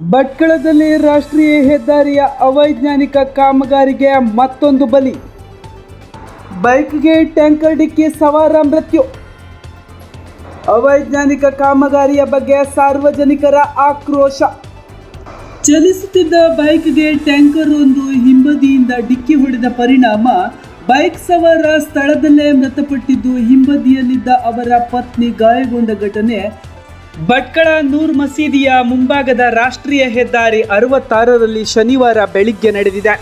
ಭಟ್ಕಳದಲ್ಲಿ ರಾಷ್ಟ್ರೀಯ ಹೆದ್ದಾರಿಯ ಅವೈಜ್ಞಾನಿಕ ಕಾಮಗಾರಿಗೆ ಮತ್ತೊಂದು ಬಲಿ. ಬೈಕ್ಗೆ ಟ್ಯಾಂಕರ್ ಡಿಕ್ಕಿ ಸವಾರ ಮೃತ್ಯು. ಅವೈಜ್ಞಾನಿಕ ಕಾಮಗಾರಿಯ ಬಗ್ಗೆ ಸಾರ್ವಜನಿಕರ ಆಕ್ರೋಶ. ಚಲಿಸುತ್ತಿದ್ದ ಬೈಕ್ಗೆ ಟ್ಯಾಂಕರ್ ಒಂದು ಹಿಂಬದಿಯಿಂದ ಡಿಕ್ಕಿ ಹೊಡೆದ ಪರಿಣಾಮ ಬೈಕ್ ಸವಾರ ಸ್ಥಳದಲ್ಲೇ ಮೃತಪಟ್ಟಿದ್ದು ಹಿಂಬದಿಯಲ್ಲಿದ್ದ ಅವರ ಪತ್ನಿ ಗಾಯಗೊಂಡ ಘಟನೆ ಭಟ್ಕಳ ನೂರ್ ಮಸೀದಿಯ ಮುಂಭಾಗದ ರಾಷ್ಟ್ರೀಯ ಹೆದ್ದಾರಿ ಅರವತ್ತಾರರಲ್ಲಿ ಶನಿವಾರ ಬೆಳಿಗ್ಗೆ ನಡೆದಿದೆ.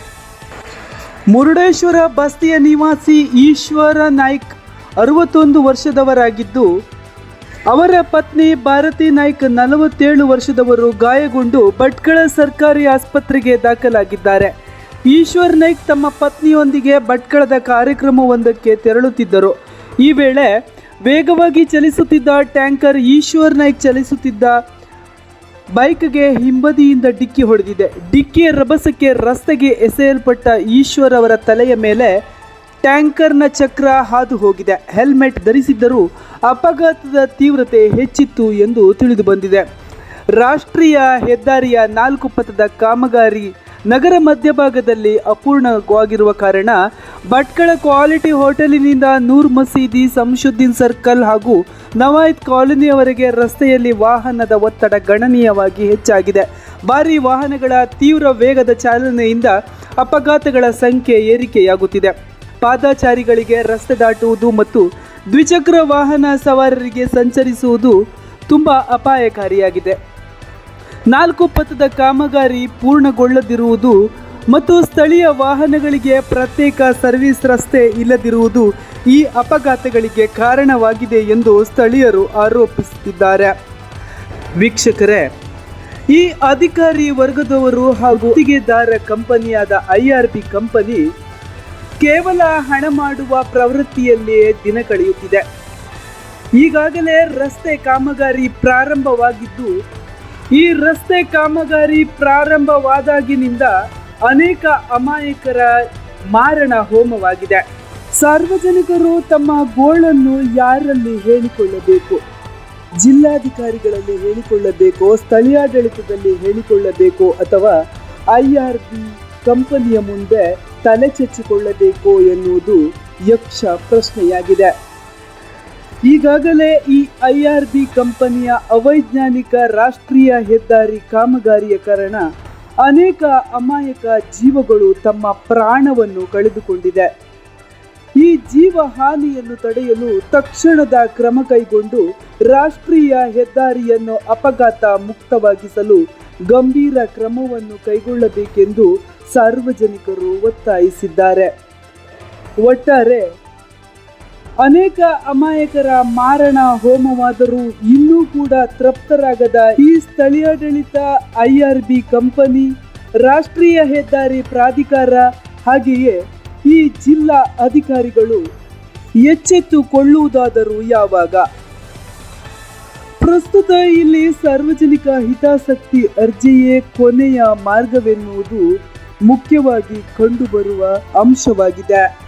ಮುರುಡೇಶ್ವರ ಬಸ್ತಿಯ ನಿವಾಸಿ ಈಶ್ವರ ನಾಯ್ಕ್ ಅರವತ್ತೊಂದು ವರ್ಷದವರಾಗಿದ್ದು, ಅವರ ಪತ್ನಿ ಭಾರತಿ ನಾಯ್ಕ್ ನಲವತ್ತೇಳು ವರ್ಷದವರು ಗಾಯಗೊಂಡು ಭಟ್ಕಳ ಸರ್ಕಾರಿ ಆಸ್ಪತ್ರೆಗೆ ದಾಖಲಾಗಿದ್ದಾರೆ. ಈಶ್ವರ್ ನಾಯ್ಕ್ ತಮ್ಮ ಪತ್ನಿಯೊಂದಿಗೆ ಭಟ್ಕಳದ ಕಾರ್ಯಕ್ರಮವೊಂದಕ್ಕೆ ತೆರಳುತ್ತಿದ್ದರು. ಈ ವೇಳೆ ವೇಗವಾಗಿ ಚಲಿಸುತ್ತಿದ್ದ ಟ್ಯಾಂಕರ್ ಈಶ್ವರ್ ನಾಯ್ಕ್ ಚಲಿಸುತ್ತಿದ್ದ ಬೈಕ್ಗೆ ಹಿಂಬದಿಯಿಂದ ಡಿಕ್ಕಿ ಹೊಡೆದಿದೆ. ಡಿಕ್ಕಿಯ ರಭಸಕ್ಕೆ ರಸ್ತೆಗೆ ಎಸೆಯಲ್ಪಟ್ಟ ಈಶ್ವರ್ ಅವರ ತಲೆಯ ಮೇಲೆ ಟ್ಯಾಂಕರ್ನ ಚಕ್ರ ಹಾದು ಹೋಗಿದೆ. ಹೆಲ್ಮೆಟ್ ಧರಿಸಿದ್ದರೂ ಅಪಘಾತದ ತೀವ್ರತೆ ಹೆಚ್ಚಿತ್ತು ಎಂದು ತಿಳಿದುಬಂದಿದೆ ರಾಷ್ಟ್ರೀಯ ಹೆದ್ದಾರಿಯ ನಾಲ್ಕು ಪಥದ ಕಾಮಗಾರಿ ನಗರ ಮಧ್ಯಭಾಗದಲ್ಲಿ ಅಪೂರ್ಣವಾಗಿರುವ ಕಾರಣ ಭಟ್ಕಳ ಕ್ವಾಲಿಟಿ ಹೋಟೆಲಿನಿಂದ ನೂರ್ ಮಸೀದಿ ಸಂಶುದ್ದೀನ್ ಸರ್ಕಲ್ ಹಾಗೂ ನವಾಯತ್ ಕಾಲೋನಿಯವರೆಗೆ ರಸ್ತೆಯಲ್ಲಿ ವಾಹನದ ಒತ್ತಡ ಗಣನೀಯವಾಗಿ ಹೆಚ್ಚಾಗಿದೆ. ಭಾರಿ ವಾಹನಗಳ ತೀವ್ರ ವೇಗದ ಚಾಲನೆಯಿಂದ ಅಪಘಾತಗಳ ಸಂಖ್ಯೆ ಏರಿಕೆಯಾಗುತ್ತಿದೆ. ಪಾದಾಚಾರಿಗಳಿಗೆ ರಸ್ತೆ ದಾಟುವುದು ಮತ್ತು ದ್ವಿಚಕ್ರ ವಾಹನ ಸವಾರರಿಗೆ ಸಂಚರಿಸುವುದು ತುಂಬ ಅಪಾಯಕಾರಿಯಾಗಿದೆ. ನಾಲ್ಕು ಪಥದ ಕಾಮಗಾರಿ ಪೂರ್ಣಗೊಳ್ಳದಿರುವುದು ಮತ್ತು ಸ್ಥಳೀಯ ವಾಹನಗಳಿಗೆ ಪ್ರತ್ಯೇಕ ಸರ್ವಿಸ್ ರಸ್ತೆ ಇಲ್ಲದಿರುವುದು ಈ ಅಪಘಾತಗಳಿಗೆ ಕಾರಣವಾಗಿದೆ ಎಂದು ಸ್ಥಳೀಯರು ಆರೋಪಿಸುತ್ತಿದ್ದಾರೆ. ವೀಕ್ಷಕರೇ, ಈ ಅಧಿಕಾರಿ ವರ್ಗದವರು ಹಾಗೂ ಗುತ್ತಿಗೆದಾರ ಕಂಪನಿಯಾದ ಐ ಆರ್ ಬಿ ಕಂಪನಿ ಕೇವಲ ಹಣ ಮಾಡುವ ಪ್ರವೃತ್ತಿಯಲ್ಲಿಯೇ ದಿನ ಕಳೆಯುತ್ತಿದೆ. ಈಗಾಗಲೇ ರಸ್ತೆ ಕಾಮಗಾರಿ ಪ್ರಾರಂಭವಾಗಿದ್ದು ಈ ರಸ್ತೆ ಕಾಮಗಾರಿ ಪ್ರಾರಂಭವಾದಾಗಿನಿಂದ ಅನೇಕ ಅಮಾಯಕರ ಮಾರಣ ಹೋಮವಾಗಿದೆ. ಸಾರ್ವಜನಿಕರು ತಮ್ಮ ಗೋಳನ್ನು ಯಾರಲ್ಲಿ ಹೇಳಿಕೊಳ್ಳಬೇಕು? ಜಿಲ್ಲಾಧಿಕಾರಿಗಳಲ್ಲಿ ಹೇಳಿಕೊಳ್ಳಬೇಕು, ಸ್ಥಳೀಯಾಡಳಿತದಲ್ಲಿ ಹೇಳಿಕೊಳ್ಳಬೇಕು ಅಥವಾ ಐ ಆರ್ ಬಿ ಕಂಪನಿಯ ಮುಂದೆ ತಲೆ ಚಚ್ಚಿಕೊಳ್ಳಬೇಕು ಎನ್ನುವುದು ಯಕ್ಷ ಪ್ರಶ್ನೆಯಾಗಿದೆ. ಈಗಾಗಲೇ ಈ ಐ ಆರ್ ಬಿ ಕಂಪನಿಯ ಅವೈಜ್ಞಾನಿಕ ರಾಷ್ಟ್ರೀಯ ಹೆದ್ದಾರಿ ಕಾಮಗಾರಿಯ ಕಾರಣ ಅನೇಕ ಅಮಾಯಕ ಜೀವಗಳು ತಮ್ಮ ಪ್ರಾಣವನ್ನು ಕಳೆದುಕೊಂಡಿದೆ. ಈ ಜೀವ ಹಾನಿಯನ್ನು ತಡೆಯಲು ತಕ್ಷಣದ ಕ್ರಮ ಕೈಗೊಂಡು ರಾಷ್ಟ್ರೀಯ ಹೆದ್ದಾರಿಯನ್ನು ಅಪಘಾತ ಮುಕ್ತವಾಗಿಸಲು ಗಂಭೀರ ಕ್ರಮವನ್ನು ಕೈಗೊಳ್ಳಬೇಕೆಂದು ಸಾರ್ವಜನಿಕರು ಒತ್ತಾಯಿಸಿದ್ದಾರೆ. ಒಟ್ಟಾರೆ ಅನೇಕ ಅಮಾಯಕರ ಮಾರಣ ಹೋಮವಾದರೂ ಇನ್ನೂ ಕೂಡ ತೃಪ್ತರಾಗದ ಈ ಸ್ಥಳೀಯಾಡಳಿತ ಐಆರ್ಬಿ ಕಂಪನಿ, ರಾಷ್ಟ್ರೀಯ ಹೆದ್ದಾರಿ ಪ್ರಾಧಿಕಾರ ಹಾಗೆಯೇ ಈ ಜಿಲ್ಲಾ ಅಧಿಕಾರಿಗಳು ಎಚ್ಚೆತ್ತುಕೊಳ್ಳುವುದಾದರೂ ಯಾವಾಗ? ಪ್ರಸ್ತುತ ಇಲ್ಲಿ ಸಾರ್ವಜನಿಕ ಹಿತಾಸಕ್ತಿ ಅರ್ಜಿಯೇ ಕೊನೆಯ ಮಾರ್ಗವೆನ್ನುವುದು ಮುಖ್ಯವಾಗಿ ಕಂಡುಬರುವ ಅಂಶವಾಗಿದೆ.